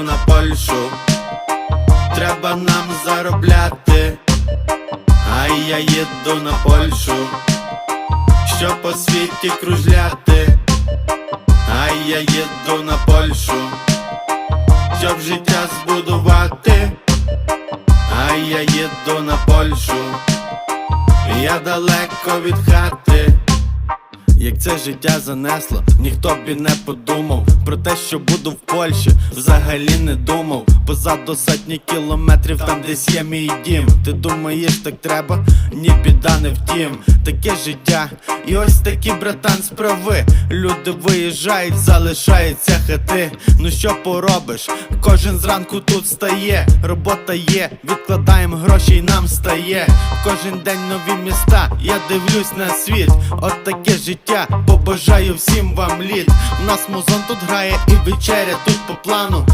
на Польщу, треба нам заробляти, а я їду на Польщу, щоб по світі кружляти, а я їду на Польщу, щоб життя збудувати, а я їду на Польщу, я далеко від хати. Як це життя занесло, ніхто б і не подумав про те, що буду в Польщі, взагалі не думав. Позаду сотні кілометрів, там десь є мій дім. Ти думаєш, так треба? Ні, біда не втім. Таке життя, і ось такі братан справи. Люди виїжджають, залишаються хати. Ну що поробиш? Кожен зранку тут стає, робота є, відкладаємо гроші і нам стає. Кожен день нові міста, я дивлюсь на світ. От таке життя, побажаю всім вам літ. У нас музон тут грає і вечеря тут по плану.